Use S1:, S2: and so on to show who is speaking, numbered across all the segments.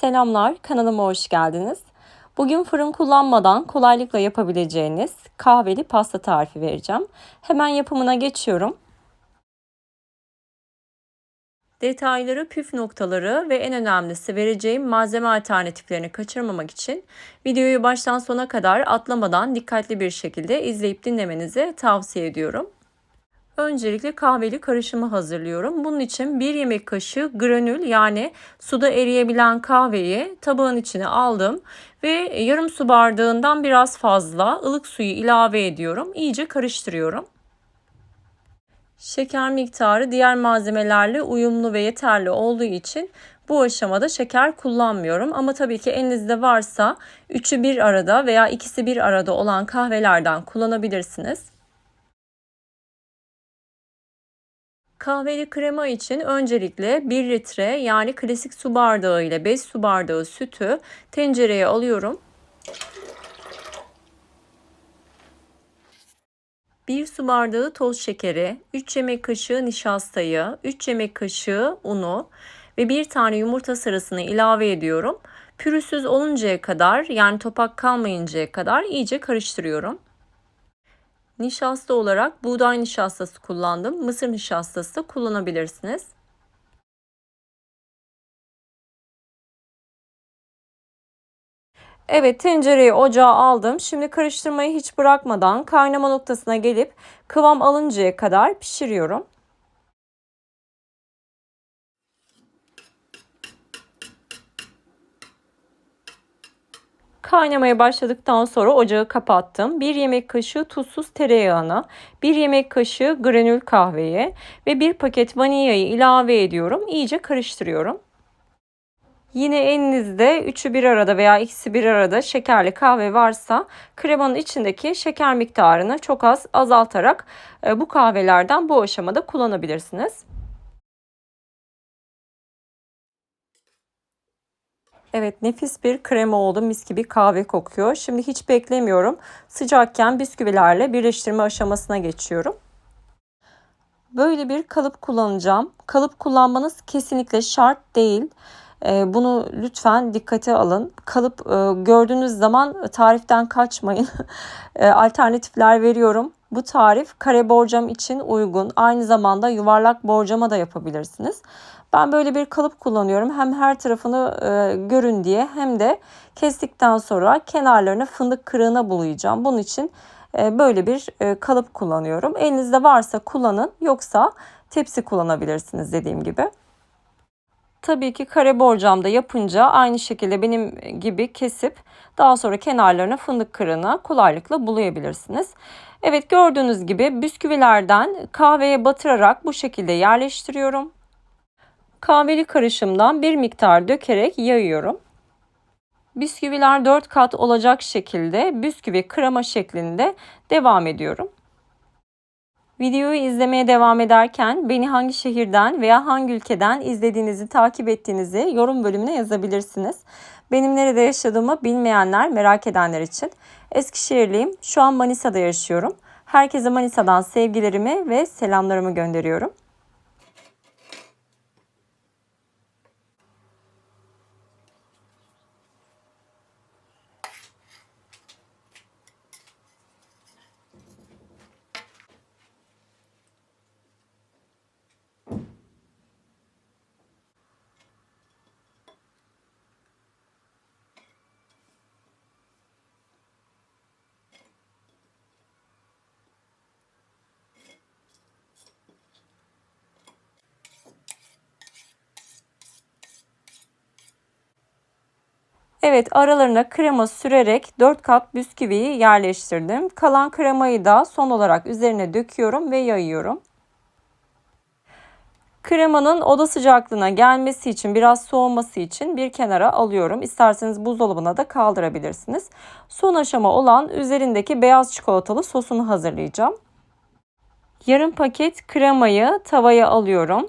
S1: Selamlar, kanalıma hoş geldiniz. Bugün fırın kullanmadan kolaylıkla yapabileceğiniz kahveli pasta tarifi vereceğim. Hemen yapımına geçiyorum. Detayları, püf noktaları ve en önemlisi vereceğim malzeme alternatiflerini kaçırmamak için videoyu baştan sona kadar atlamadan dikkatli bir şekilde izleyip dinlemenizi tavsiye ediyorum. Öncelikle kahveli karışımı hazırlıyorum. Bunun için bir yemek kaşığı granül yani suda eriyebilen kahveyi tabağın içine aldım ve yarım su bardağından biraz fazla ılık suyu ilave ediyorum. İyice karıştırıyorum. Şeker miktarı diğer malzemelerle uyumlu ve yeterli olduğu için bu aşamada şeker kullanmıyorum. Ama tabii ki elinizde varsa üçü bir arada veya ikisi bir arada olan kahvelerden kullanabilirsiniz. Kahveli krema için öncelikle 1 litre yani klasik su bardağı ile 5 su bardağı sütü tencereye alıyorum. 1 su bardağı toz şekeri, 3 yemek kaşığı nişastayı, 3 yemek kaşığı unu ve 1 tane yumurta sarısını ilave ediyorum. Pürüzsüz oluncaya kadar yani topak kalmayıncaya kadar iyice karıştırıyorum. Nişasta olarak buğday nişastası kullandım. Mısır nişastası da kullanabilirsiniz. Evet tencereyi ocağa aldım. Şimdi karıştırmayı hiç bırakmadan kaynama noktasına gelip kıvam alıncaya kadar pişiriyorum. Kaynamaya başladıktan sonra ocağı kapattım. 1 yemek kaşığı tuzsuz tereyağına, 1 yemek kaşığı granül kahveye ve 1 paket vanilyayı ilave ediyorum. İyice karıştırıyorum. Yine elinizde üçü bir arada veya ikisi bir arada şekerli kahve varsa kremanın içindeki şeker miktarını çok az azaltarak e, bu kahvelerden bu aşamada kullanabilirsiniz. Evet nefis bir krema oldu. Mis gibi kahve kokuyor. Şimdi hiç beklemiyorum. Sıcakken bisküvilerle birleştirme aşamasına geçiyorum. Böyle bir kalıp kullanacağım. Kalıp kullanmanız kesinlikle şart değil. Ee, bunu lütfen dikkate alın. Kalıp e, gördüğünüz zaman tariften kaçmayın. E, alternatifler veriyorum. Bu tarif kare borcam için uygun. Aynı zamanda yuvarlak borcama da yapabilirsiniz. Ben böyle bir kalıp kullanıyorum. Hem her tarafını e, görün diye hem de kestikten sonra kenarlarını fındık kırığına bulayacağım. Bunun için e, böyle bir e, kalıp kullanıyorum. Elinizde varsa kullanın yoksa tepsi kullanabilirsiniz dediğim gibi. Tabii ki kare borcamda yapınca aynı şekilde benim gibi kesip daha sonra kenarlarına fındık kırığına kolaylıkla bulayabilirsiniz. Evet gördüğünüz gibi bisküvilerden kahveye batırarak bu şekilde yerleştiriyorum. Kahveli karışımdan bir miktar dökerek yayıyorum. Bisküviler 4 kat olacak şekilde bisküvi krema şeklinde devam ediyorum. Videoyu izlemeye devam ederken beni hangi şehirden veya hangi ülkeden izlediğinizi, takip ettiğinizi yorum bölümüne yazabilirsiniz. Benim nerede yaşadığımı bilmeyenler, merak edenler için Eskişehirliyim. Şu an Manisa'da yaşıyorum. Herkese Manisa'dan sevgilerimi ve selamlarımı gönderiyorum. Evet aralarına krema sürerek 4 kat bisküviyi yerleştirdim. Kalan kremayı da son olarak üzerine döküyorum ve yayıyorum. Kremanın oda sıcaklığına gelmesi için biraz soğuması için bir kenara alıyorum. İsterseniz buzdolabına da kaldırabilirsiniz. Son aşama olan üzerindeki beyaz çikolatalı sosunu hazırlayacağım. Yarım paket kremayı tavaya alıyorum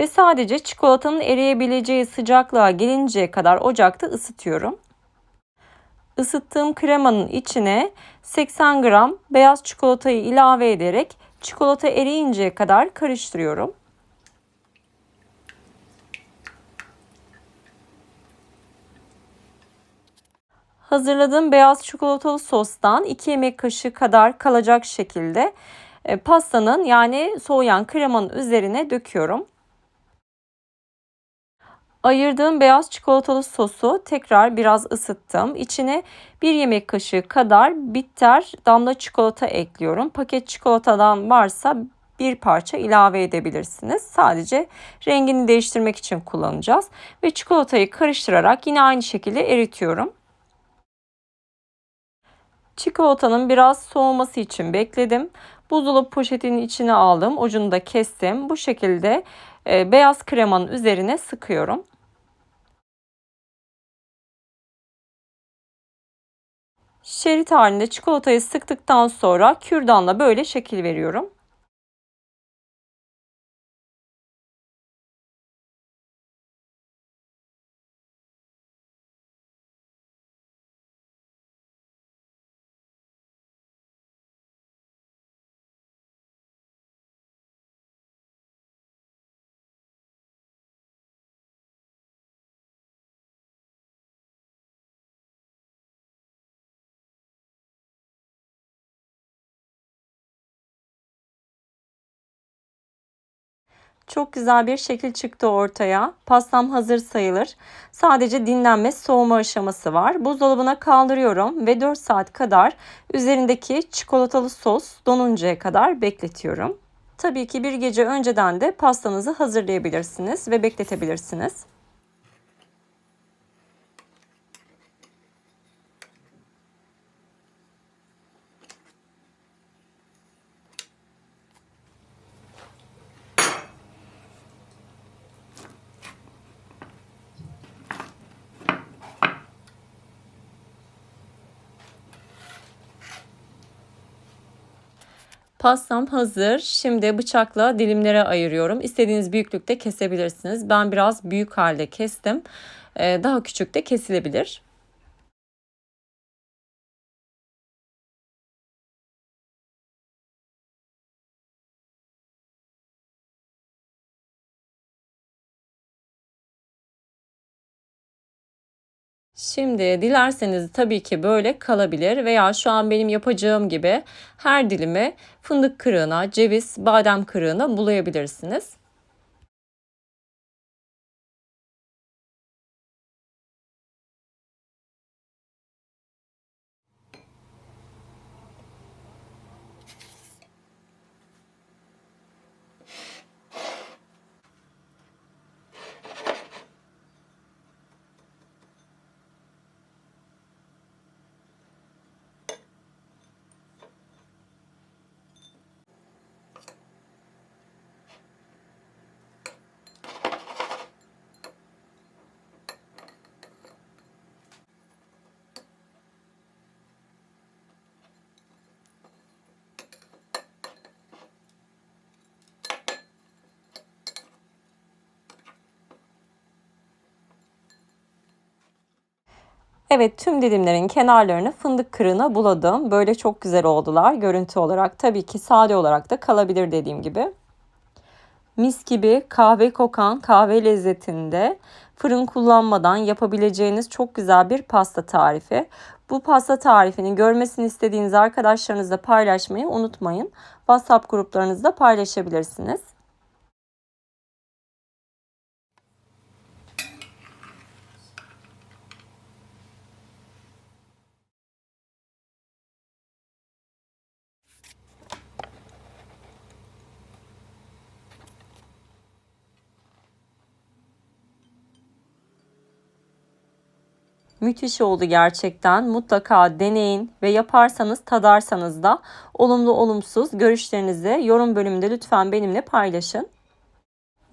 S1: ve sadece çikolatanın eriyebileceği sıcaklığa gelinceye kadar ocakta ısıtıyorum. Isıttığım kremanın içine 80 gram beyaz çikolatayı ilave ederek çikolata eriyinceye kadar karıştırıyorum. Hazırladığım beyaz çikolatalı sostan 2 yemek kaşığı kadar kalacak şekilde e, pastanın yani soğuyan kremanın üzerine döküyorum. Ayırdığım beyaz çikolatalı sosu tekrar biraz ısıttım. İçine bir yemek kaşığı kadar bitter damla çikolata ekliyorum. Paket çikolatadan varsa bir parça ilave edebilirsiniz. Sadece rengini değiştirmek için kullanacağız. Ve çikolatayı karıştırarak yine aynı şekilde eritiyorum. Çikolatanın biraz soğuması için bekledim. Buzdolabı poşetinin içine aldım. Ucunu da kestim. Bu şekilde e, beyaz kremanın üzerine sıkıyorum. Şerit halinde çikolatayı sıktıktan sonra kürdanla böyle şekil veriyorum. Çok güzel bir şekil çıktı ortaya. Pastam hazır sayılır. Sadece dinlenme soğuma aşaması var. Buzdolabına kaldırıyorum ve 4 saat kadar üzerindeki çikolatalı sos donuncaya kadar bekletiyorum. Tabii ki bir gece önceden de pastanızı hazırlayabilirsiniz ve bekletebilirsiniz. Pastam hazır. Şimdi bıçakla dilimlere ayırıyorum. İstediğiniz büyüklükte kesebilirsiniz. Ben biraz büyük halde kestim. Ee, daha küçük de kesilebilir. Şimdi dilerseniz tabii ki böyle kalabilir veya şu an benim yapacağım gibi her dilimi fındık kırığına, ceviz, badem kırığına bulayabilirsiniz. Evet tüm dilimlerin kenarlarını fındık kırığına buladım. Böyle çok güzel oldular görüntü olarak. Tabii ki sade olarak da kalabilir dediğim gibi. Mis gibi kahve kokan kahve lezzetinde fırın kullanmadan yapabileceğiniz çok güzel bir pasta tarifi. Bu pasta tarifini görmesini istediğiniz arkadaşlarınızla paylaşmayı unutmayın. WhatsApp gruplarınızda paylaşabilirsiniz. Müthiş oldu gerçekten. Mutlaka deneyin ve yaparsanız tadarsanız da olumlu olumsuz görüşlerinizi yorum bölümünde lütfen benimle paylaşın.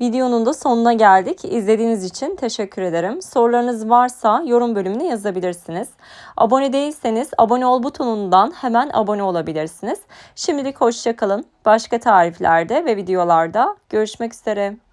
S1: Videonun da sonuna geldik. İzlediğiniz için teşekkür ederim. Sorularınız varsa yorum bölümüne yazabilirsiniz. Abone değilseniz abone ol butonundan hemen abone olabilirsiniz. Şimdilik hoşçakalın. Başka tariflerde ve videolarda görüşmek üzere.